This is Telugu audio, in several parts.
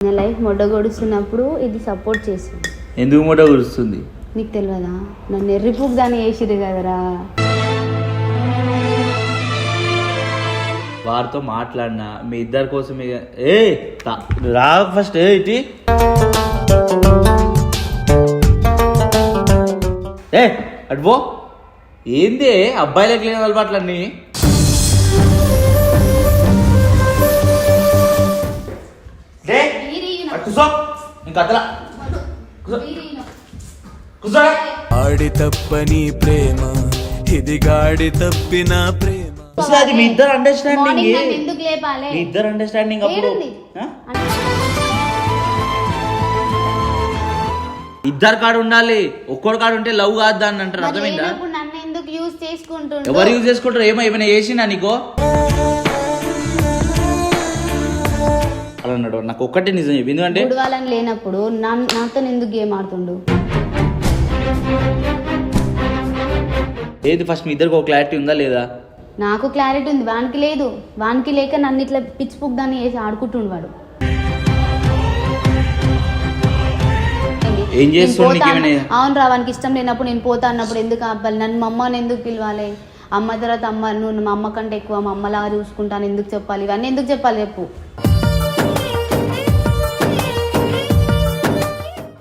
నా లైఫ్ మొడ్డ గొడుస్తున్నప్పుడు ఇది సపోర్ట్ చేసింది ఎందుకు మూట కురుస్తుంది నీకు తెలియదా నన్ను ఎర్రిపుక్ దాన్ని వేసిరు కదరా. వారితో మాట్లాడినా మీ ఇద్దరి కోసం ఇక- ఏ తా- రా ఫస్ట్ ఏ ఇటీ. ఏ అటు పో. ఏంది అబ్బాయిలకు లేని అలవాట్లన్నీ? కూసో. ఇంకా. ఆడి తప్పని ప్రేమ ఇది గాడి తప్పిన ప్రేమ అసలు అది మీ ఇద్దరు అండర్స్టాండింగ్ మార్నింగ్ నన్ను ఎందుకు లేపాలి మీ ఇద్దరు అండర్స్టాండింగ్ అప్పుడు ఏడుంది? ఆ? ఇద్దరు కాడ ఉండాలి ఒక్కడు కాడ ఉంటే లవ్ కాదు దాన్ని అంటారు మరి అర్థమైందా లేనప్పుడు నన్ను ఎందుకు యూజ్ చేసుకుంటుండు ఎవరు యూజ్ చేసుకుంటారు ఏమో ఏమైనా చేసినా నీకో అన్నాడు. నాకు ఒక్కటే నిజం చెప్పి. ఎందుకంటే గుడవాలని లేనప్పుడు నా- నాతో ఎందుకు గేమ్ ఆడుతుండు? ఏది ఫస్ట్ మీ ఇద్దరికి ఒక క్లారిటీ ఉందా లేదా? నాకు క్లారిటీ ఉంది. వానికి లేదు. వానికి లేక నన్ను ఇట్లా పిచ్చి పుక్ దాన్ని వేసి ఆడుకుంటుండు వాడు. ఏం చేస్తుండు నీకేమైనా అవును రా వానికి ఇష్టం లేనప్పుడు నేను పోతా అన్నప్పుడు ఎందుకు అబ్బాయి నన్ను మా అమ్మని ఎందుకు పిలవాలి? అమ్మ తర్వాత అమ్మ నువ్వు మా అమ్మ కంటే ఎక్కువ మా అమ్మలాగా చూసుకుంటాను. ఎందుకు చెప్పాలి? ఇవన్నీ ఎందుకు చెప్పాలి చెప్పు.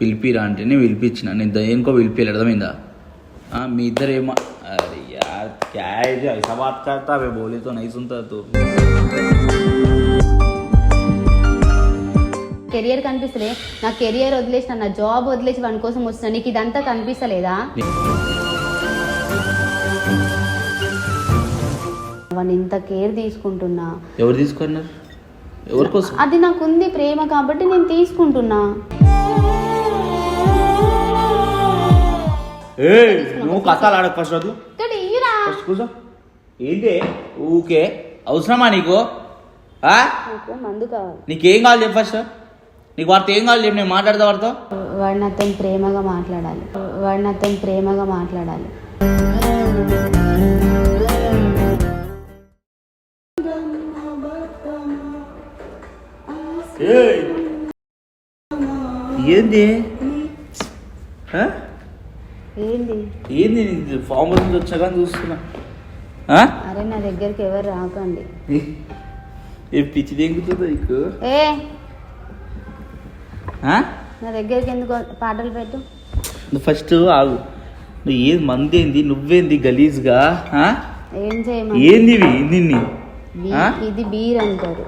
పిలిపిరా అంటేనే పిలిపించిన. నేను దేనికో పిలిపియాలి అర్థమైందా? మీ ఇద్దరు ఏమో అరే యార్ క్యా అవి కెరియర్ కనిపిస్తలే. నా కెరియర్ వదిలేసిన నా జాబ్ వదిలేసి వాని కోసం వచ్చిన నీకు ఇదంతా కనిపిస్తలేదా? వాడిని ఇంత కేర్ తీసుకుంటున్నా. ఎవరు తీసుకున్నారు? ఎవరి కోసం? అది నాకుంది ప్రేమ కాబట్టి నేను తీసుకుంటున్నా. ఏ నువ్వు కథలు ఆడకు ఫస్ట్ వద్దు ఫస్ట్ కూర్చో ఏంటి? ఊకే. అవసరమా నీకు? మందు కావాలి. నీకేం కావాలి చెప్పు ఫస్ట్ నీకు వారితో ఏం కావాలి చెప్పు నేను మాట్లాడతా వారితో వాడు నాతో ప్రేమగా మాట్లాడాలి. వాడు నాతో ప్రేమగా మాట్లాడాలి! ఏంది? ఏంది? ఏంది ఫామ్ నుంచి వచ్చాక చూస్తున్నా? అరే నా దగ్గరికి ఎవరు రాకండి. ఏ? పిచ్చి దెంగుతుందా నీకు? ఏ? నా దగ్గరికి ఎందుకు పాటలు పెట్టు. నువ్వు ఫస్ట్ ఆగు. నువ్వు ఏది మంది ఏంది నువ్వేంది గలీజ్గా? ఏం చేయమని ఏంది నిన్ని? ఇది బీర్ అంటారు.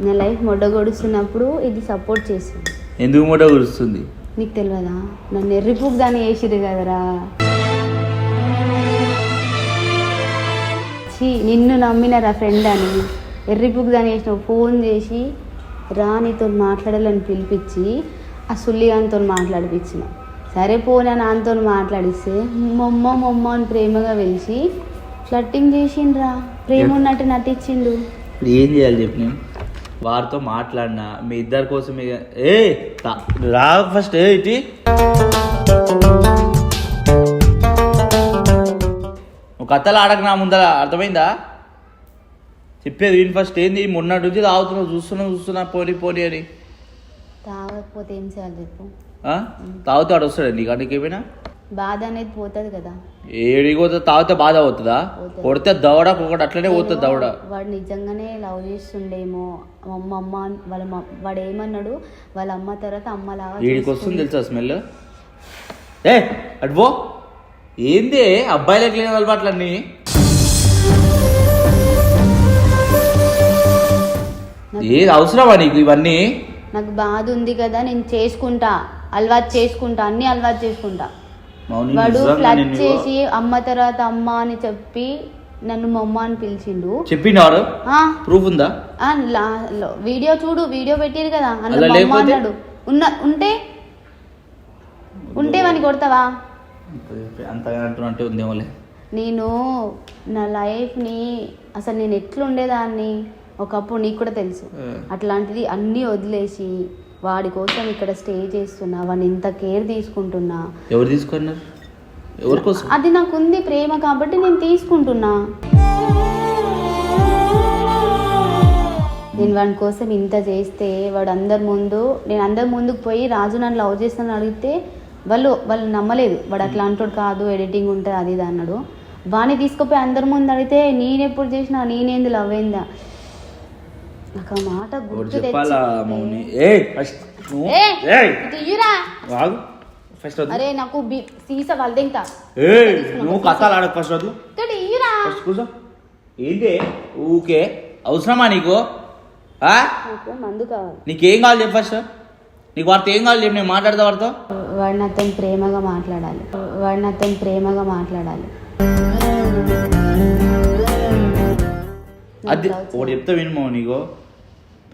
నా లైఫ్ మొడ్డ గొడుస్తున్నప్పుడు ఇది సపోర్ట్ చేసింది ఎందుకు మూట కురుస్తుంది నీకు తెలియదా నన్ను ఎర్రిపుక్ దాన్ని వేసిరు కదరా. ఛీ నిన్ను నమ్మినరా ఫ్రెండ్ అని. ఎర్రిపుక్ దాన్ని వేసిన ఫోన్ చేసి రా నీతో మాట్లాడాలని పిలిపించి ఆ సుల్లిగానితో మాట్లాడిపించిన. సరే పోనా నాన్నతో మాట్లాడిస్తే మొమ్మ మొమ్మ అని ప్రేమగా పిలిచి ఫ్లట్టింగ్ చేసిండ్రా. ప్రేమ ఉన్నట్టు నటించిండు. ఏం చేయాలి చెప్పు వారితో మాట్లాడినా మీ ఇద్దరి కోసం ఏ రా ఫస్ట్ ఏ ఇటీ. నువ్వు కథలు ఆడక నా ముందర అర్థమైందా? చెప్పేది విని ఫస్ట్ ఏంది? మొన్నటి నుంచి తాగుతున్నావు చూస్తున్నా చూస్తున్నా పోనీ పోనీ అని. తాగకపోతే ఏం చేయాలి చెప్పు? తాగుతాడు వస్తాడు. నీకు అందుకు ఏమైనా? బాధ అనేది పోతుంది కదా. ఏడిపోతే తాగితే బాధ అవుతుందా పోతుంది. కొడితే దవడ ఒకటి అట్లనే పోతుంది దవడ. వాడు నిజంగానే లవ్ చేస్తుండేమో. అమ్మ అమ్మ వాళ్ళ వాడు ఏమన్నాడు? వాళ్ళ అమ్మ తర్వాత అమ్మలాగా వీడికి వస్తుంది. తెలుసా స్మెల్? ఏ పో. ఏంది? అబ్బాయిలకు లేని అలవాట్లన్నీ ఏది అవసరమా నీకు ఇవన్నీ? నాకు బాధ ఉంది కదా నేను చేసుకుంటా. అలవాటు చేసుకుంటా అన్ని అలవాటు చేసుకుంటా. వాడు ఫ్లడ్ నేను- చేసి అమ్మ తర్వాత అమ్మ అని చెప్పి నన్ను మమ్మ అని పిలిచిండు. చెప్పినారు ఆ, ప్రూఫ్ ఉందా? వీడియో చూడు వీడియో పెట్టారు కదా? అన్నాడు. ఉన్న ఉంటే? ఉంటే వాని కొడతావా? నేను నా లైఫ్ని అసలు నేను ఎట్లుండేదాన్ని? ఒకప్పుడు నీకు కూడా తెలుసు. అట్లాంటిది అన్నీ వదిలేసి వాడి కోసం ఇక్కడ స్టే చేస్తున్నా వాడిని ఇంత కేర్ తీసుకుంటున్నా. ఎవరు తీసుకున్నారు? ఎవరి కోసం? అది నాకుంది ప్రేమ కాబట్టి నేను తీసుకుంటున్నా. నేను వాడి కోసం ఇంత చేస్తే వాడు అందరి ముందు నేను అందరి ముందుకు పోయి రాజు నన్ను లవ్ చేస్తానని అడిగితే వాళ్ళు వాళ్ళు నమ్మలేదు. వాడు అట్లా అంటాడు కాదు ఎడిటింగ్ ఉంటుంది అది ఇది అన్నాడు. వాడిని తీసుకుపోయి అందరి ముందు అడిగితే నేను ఎప్పుడు చేసినా నేనేంది లవ్ అయిందా? నాకు ఆ మాట గుర్తు చెప్పాలా మౌని? ఏ ఫస్ట్. ఆగు. ఫస్ట్ అరే నాకు సీసా వాళ్ళదింకా ఏ నువ్వు కథలు ఆడకు ఫస్ట్ వద్దు. ఫస్ట్ కూర్చో. ఏంటి ఊకే. అవసరమా నీకు? మందు కావాలి. నీకేం కావాలి చెప్పు ఫస్ట్. నీకు వాడితో ఏం కావాలి చెప్పు నేను మాట్లాడతా వాడితో. వాడు నాతో ప్రేమగా మాట్లాడాలి. వాడు నాతో ప్రేమగా మాట్లాడాలి. అది ఒకటి చెప్తా వినుమో నీకు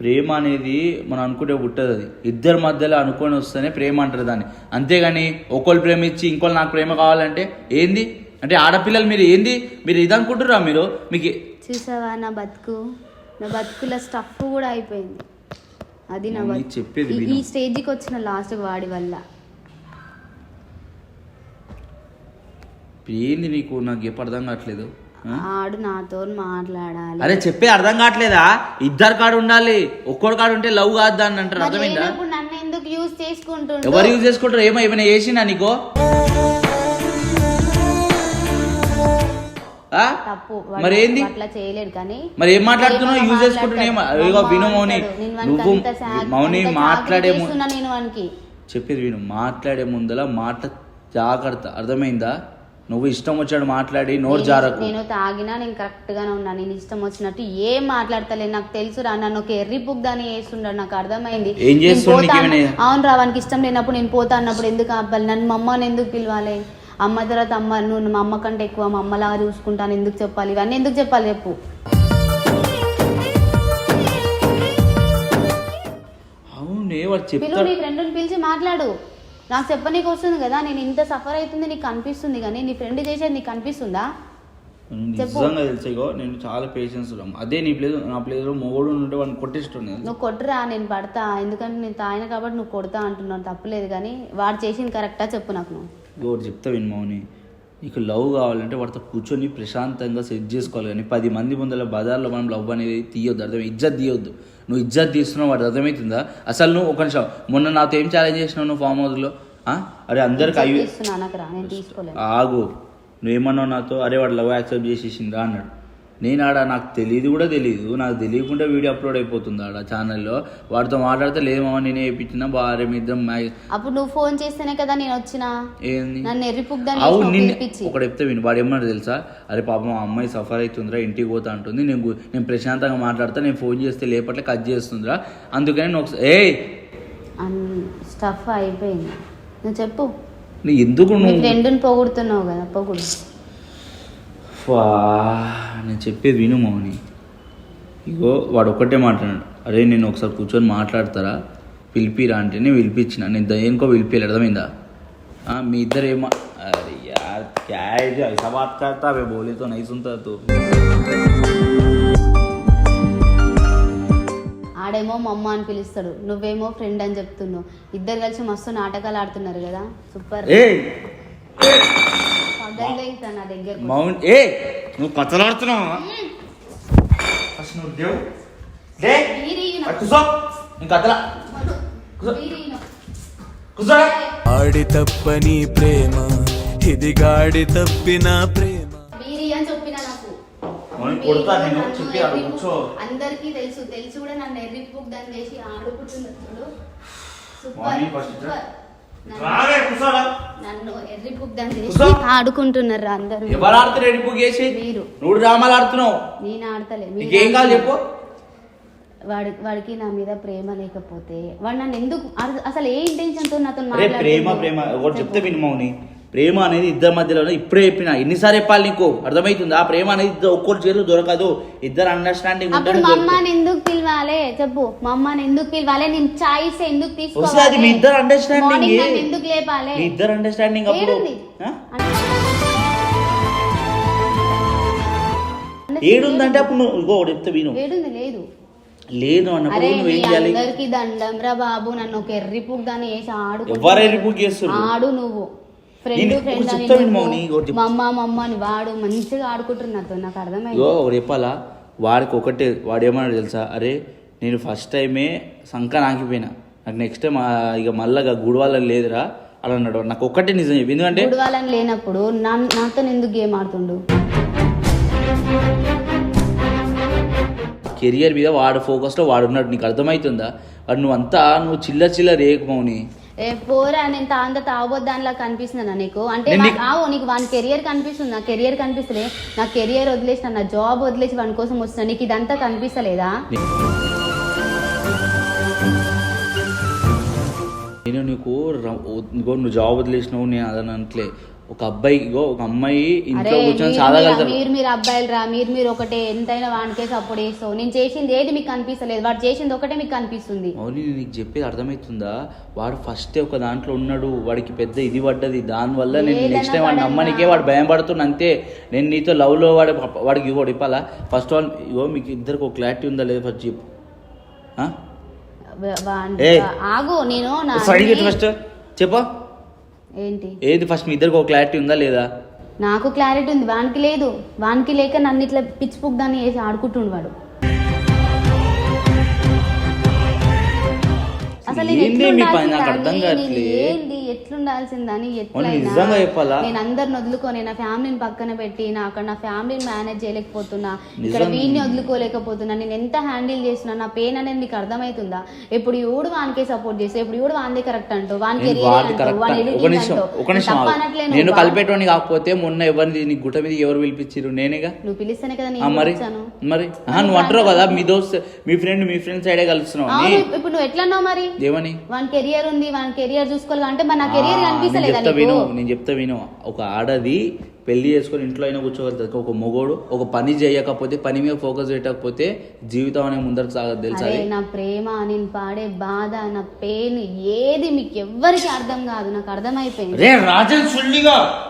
ప్రేమ అనేది మనం అనుకుంటే పుట్టదు అది. ఇద్దరి మధ్యలో అనుకొని వస్తేనే ప్రేమ అంటారు దాన్ని. అంతేగాని ఒకళ్ళు ప్రేమించి ఇంకోళ్ళు నాకు ప్రేమ కావాలంటే ఏంది? అంటే ఆడపిల్లలు మీరు ఏంది? మీరు ఇది అనుకుంటురా మీరు? మీకు చూసావా నా బతుకు? నా బతుకుల స్టఫ్ కూడా అయిపోయింది. అది నా బతుకు. చెప్పేది ఈ- విను. ఈ స్టేజ్కి వచ్చిన లాస్ట్ వాడి వల్ల. ఏంది నీకు? నాకు ఎప్పుడు అర్థం కావట్లేదు? ఆడు నాతో మాట్లాడాలి. అరే చెప్పే అర్థం కావట్లేదా? ఇద్దరు కాడు ఉండాలి ఒక్కడు కాడు ఉంటే లవ్ కాదు దాన్ని అంటారు అర్థమైందా? లేనప్పుడు నన్ను ఎందుకు యూజ్ ఎవరు యూజ్ చేసుకుంటారు ఏమో ఏమైనా చేసినా నీకో? తప్పు. మరి ఏంది? అట్లా చేయలేడు కానీ మరి ఏం మాట్లాడుతున్నావు? యూజ్ అమ్మా విను మౌని నువ్వు మౌని మాట్లాడే చాకరీ ము- చేస్తున్నా నేను వానికి. చెప్పేది విను. మాట్లాడే ముందల మాట జాగ్రత్త. అర్థమైందా? నువ్వు ఇష్టం వచ్చాడు మాట్లాడి నోరు జారకు. నేను తాగినా నేను కరెక్ట్ గానే ఉన్నా. నేను ఇష్టం వచ్చినట్టు ఏం మాట్లాడతలే నాకు తెలుసు రా నన్ను ఒక ఎర్రి బుక్ దాన్ని వేస్తుండడు నాకు అర్థమైంది. ఏం చేస్తుండు? అవును రా వానికి ఇష్టం లేనప్పుడు నేను పోతా అన్నప్పుడు ఎందుకు అబ్బాయి నన్ను మా అమ్మని ఎందుకు పిలవాలి? అమ్మ తర్వాత అమ్మ నువ్వు మా అమ్మ కంటే ఎక్కువ మా అమ్మలాగా చూసుకుంటాను. ఎందుకు చెప్పాలి? ఇవన్నీ ఎందుకు చెప్పాలి చెప్పు. అవునే వాడు పిలువు చెప్తాడు నీ ఫ్రెండ్ని పిలిచి మాట్లాడు. నాకు చెప్పనీకి వస్తుంది కదా నేను ఇంత సఫర్ అవుతుంది నీకు కనిపిస్తుంది కానీ నీ ఫ్రెండ్ చేసేది నీకు కనిపిస్తుందా. నిజంగా తెలుసు ఇగో నేను చాలా పేషెన్స్ ఉన్నాం. అదే నీ ప్లేస్ నా ప్లేస్లో మొగోడు ఉంటే వాడిని కొట్టిస్తుండే నువ్వు కొట్టురా నేను పడతా. ఎందుకంటే నేను తాగిన కాబట్టి నువ్వు కొడతా అంటున్నావు తప్పులేదు కానీ వాడు చేసింది కరెక్టా చెప్పు నాకు నువ్వు. ఇంకోటి చెప్తా విను మౌని. నీకు లవ్ కావాలంటే వాడితో కూర్చొని ప్రశాంతంగా సెట్ చేసుకోవాలి కానీ పది మంది ముందర బజార్లో మనం లవ్ అనేది తీయొద్దు అర్థం ఇజ్జత్ తీయొద్దు. నువ్వు ఇజ్జత్ తీస్తున్నావు వాడు అర్థమవుతుందా? అసలు నువ్వు ఒక నిమిషం మొన్న నాతో ఏం ఛాలెంజ్ చేసినావు నువ్వు ఫామ్ హౌస్లో? అరే అందరికి అయ్యి ఆగు. నువ్వేమన్నావు నాతో? అరే వాడు లవ్ యాక్సెప్ట్ చేసేసిండ్రా అన్నాడు. నేను ఆడ నాకు తెలియదు కూడా తెలియదు నాకు తెలియకుండా వీడియో అప్లోడ్ అయిపోతుంది ఆడ ఛానల్లో. వాడితో మాట్లాడితే లేదు మామ నేనే వేయించిన భార్య మీ ఇద్దరం మ్యాచ్ అప్పుడు నువ్వు ఫోన్ చేస్తేనే కదా నేను వచ్చిన. ఏంది? నన్ను ఎర్రిపుగ్దాన్ని నిన్ను ఒకటి చెప్తే విను వాడు ఏమన్నాడు తెలుసా? అరే పాపం ఆ అమ్మాయి సఫర్ అవుతుందిరా ఇంటికి పోతా అంటుంది. నేను నేను ప్రశాంతంగా మాట్లాడతా నేను ఫోన్ చేస్తే లేపట్లే కట్ చేస్తుందిరా. అందుకని నువ్వు ఒకసారి ఏ స్టఫ్ అయిపోయింది. నువ్వు చెప్పు. నీ ఎందుకు నువ్వు? ఫ్రెండ్ని పొగుడుతున్నావు కదా పొగుడు. నేను చెప్పేది విను మౌని. ఇగో వాడు ఒక్కటే మాట్లాడాడు అరే నేను ఒకసారి కూర్చొని మాట్లాడతారా? పిలిపిరా అంటేనే పిలిపించిన. నేను దేనికో పిలిపియాలి అర్థమైందా? మీ ఇద్దరు ఏమా అరే యార్ అవి బోలేతో నై సుంతా తో. ఆడేమో మమ్మ అని పిలుస్తాడు. నువ్వేమో ఫ్రెండ్ అని చెప్తున్నావు. ఇద్దరు కలిసి మస్తు నాటకాలు ఆడుతున్నారు కదా. సూపర్. పగలే నా దగ్గర ఏ నువ్వు కథలాడుతున్నావు? ఫస్ట్ నువ్వు దేవు డే కూర్చో. నీ కథలా. కూర్చో. ఆడి తప్పని ప్రేమ ఇది గాడి తప్పిన ప్రేమ. కొడతా నేను చెప్పి కూర్చో. అందరికీ తెలుసు. తెలుసు కూడా నన్ను ఎర్రి బుక్ దాన్ని చేసి ఆడుకుంటున్నారు చూడు సూపర్ మార్నింగ్ ఫస్ట్ సూపర్ నన్ను- రావే కూర్చోరా. నన్ను ఎర్రి బుక్ దాన్ని చేసి కూర్చో. ఆడుకుంటున్నారు అందరూ? ఎవరు చేసి మీరు. నువ్వు డ్రామాలు ఆడుతున్నావు. నేను ఆడతలే మీరు నీకేం కావాలి చెప్పు. వాడి వాడికి నా మీద ప్రేమ లేకపోతే వాడు నన్ను ఎందుకు అస- అసలు ఏ ఇంటెన్షన్తో నాతో ప్రేమ? ప్రేమ. ఒకటి చెప్తే విను మౌని. ప్రేమ అనేది ఇద్దరి మధ్యలో ఇప్పుడే చెప్పిన ఎన్నిసార్లు చెప్పాలి నీకు? అర్థమవుతుంది ఆ ప్రేమ అనేది ఇద్దరు ఒక్కరి చేతులు దొరకదు. ఇద్దరు అండర్స్టాండింగ్ అప్పుడు మా అమ్మని ఎందుకు పిలవాలి? చెప్పు. మా అమ్మని ఎందుకు పిలవాలి? నేను చాయిస్ ఎందుకు తీసుకోవాలి? అది మీ ఇద్దరు అండర్స్టాండింగ్ ఎందుకు లేపాలి? మీ ఇద్దరు అండర్స్టాండింగ్ అప్పుడు. ఏడుందంటే అప్పుడు నువ్వు ఒకటి చెప్తే విను. ఏడుంది లేదు. లేదు అన్నప్పుడు నువ్వేం చేయాలి? అందరికి దండం రా బాబు. నన్ను ఒక ఎర్రి పుగ్ దాన్ని వేసి ఆడు. ఎవరు బుక్ చేస్తున్నారు ఆడు నువ్వు. ఫ్రెండ్ ఫ్రెండ్ అని. మా అమ్మ మా అమ్మ అని వాడు మంచిగా ఆడుకుంటున్నారు నాతో నాకు అర్థమైంది. ఇగో ఒకటి చెప్పాలా? వాడికి ఒకటే వాడు ఏమన్నాడు తెలుసా? అరే నేను ఫస్ట్ టైమే సంక నాకిపోయినా నాకు నెక్స్ట్ టైం ఇక మళ్ళీ గుడివాళ్ళ లేదురా అలా అన్నాడు. నాకు ఒక్కటే నిజం చెప్పి. ఎందుకంటే గుడివాలని లేనప్పుడు నా నాతో ఎందుకు గేమ్ ఆడుతుండు? కెరియర్ మీద వాడు ఫోకస్లో వాడు ఉన్నాడు నీకు అర్థమవుతుందా వాడు నువ్వు అంతా నువ్వు చిల్లర చిల్లర రేకు మౌని. ఏ పోరా నేను అంత తాగొద్దానిలా కనిపిస్తుందా నీకు. అంటే ఆవు నీకు వాని కెరియర్ కనిపిస్తుంది నా కెరియర్ కనిపిస్తలే. నా కెరియర్ వదిలేసిన నా జాబ్ వదిలేసి వాని కోసం వస్తున్నా. నీకు ఇదంతా కనిపిస్తలేదా? నేను నీకు నువ్వు జాబ్ వదిలేసినావు నేను అదని ఒక అబ్బాయి ఒక అమ్మాయి ఇంట్లో కూర్చొని మీరు- సాధగలుగుతారు మీరు మీరు అబ్బాయిలు రా మీరు మీరు ఒకటే ఎంతైనా వానికే సపోర్ట్ చేస్తావు. నేను చేసింది ఏది మీకు కనిపిస్తలేదు వాడు చేసింది ఒకటే మీకు కనిపిస్తుంది అవును నేను నీకు చెప్పేది అర్థమవుతుందా? వాడు ఫస్ట్ ఒక దాంట్లో ఉన్నాడు వాడికి పెద్ద ఇది పడ్డది దానివల్ల నేను నెక్స్ట్ టైం వాడిని. నమ్మనికే వాడు భయం పడుతున్నా అంతే. నేను నీతో లవ్లో వాడు వాడికి ఇగో ఇప్పాలా? ఫస్ట్ ఆల్ ఇగో మీకు ఇద్దరికి ఒక క్లారిటీ ఉందా లేదా ఫస్ట్ చెప్పు. ఆగు నేను ఫస్ట్ చెప్పా. ఏంటి? ఏది ఫస్ట్ మీ ఇద్దరికి ఒక క్లారిటీ ఉందా లేదా? నాకు క్లారిటీ ఉంది వానికి లేదు. వానికి లేక నన్ను ఇట్లా పిచ్చి పుక్ దాన్ని వేసి ఆడుకుంటుండు వాడు అసలు నేను ఏంది మీ పని? నాకు అర్థం కావట్లే. ఏంది? అవును, ఎట్లయినా? నేను అందరిని వదులుకొని నా ఫ్యామిలీని పక్కన పెట్టి నా అక్కడ నా ఫ్యామిలీని మేనేజ్ చేయలేకపోతున్నా ఇక్కడ. వీడిని వదులుకోలేకపోతున్నా నేను ఎంత హ్యాండిల్ చేస్తున్నా నా పెయిన్ అనేది నీకు అర్థమవుతుందా? ఎప్పుడు ఎవడు వానికే సపోర్ట్ చేస్తే ఇప్పుడు ఎవడు వాందే కరెక్ట్ అంటూ వానికి నేను కెరియర్. కలిపేటోని కాకపోతే మొన్న ఎవరిని నీ గుట్ట మీద ఎవరు పిలిపించారు నేనేగా? నువ్వు పిలిస్తేనే కదా నేను మరి? మరి? నువ్వు అంటారు కదా మీ దోస్త్ మీ ఫ్రెండ్ మీ ఫ్రెండ్ సైడే కలుస్తున్నావు ఇప్పుడు నువ్వు ఎట్లా మరి? ఏమని వాని కెరియర్ ఉంది వాని కెరియర్ చూసుకోవాలి అంటే మరి నా ఆ, కెరియర్ కనిపిస్తలేదా చెప్తా విను నేను చెప్తా విను. ఒక ఆడది పెళ్ళి చేసుకొని ఇంట్లో అయినా కూర్చోగలుగుతుంది ఒక మొగోడు ఒక పని చేయకపోతే పని మీద ఫోకస్ పెట్టకపోతే జీవితం అనే ముందరకు సాగదు తెలుసా? నా ప్రేమ నేను పాడే బాధ నా పెయిన్ ఏది మీకు ఎవ్వరికి అర్థం కాదు. నాకు అర్థమైపోయింది. రే రాజన్ సుల్లిగా.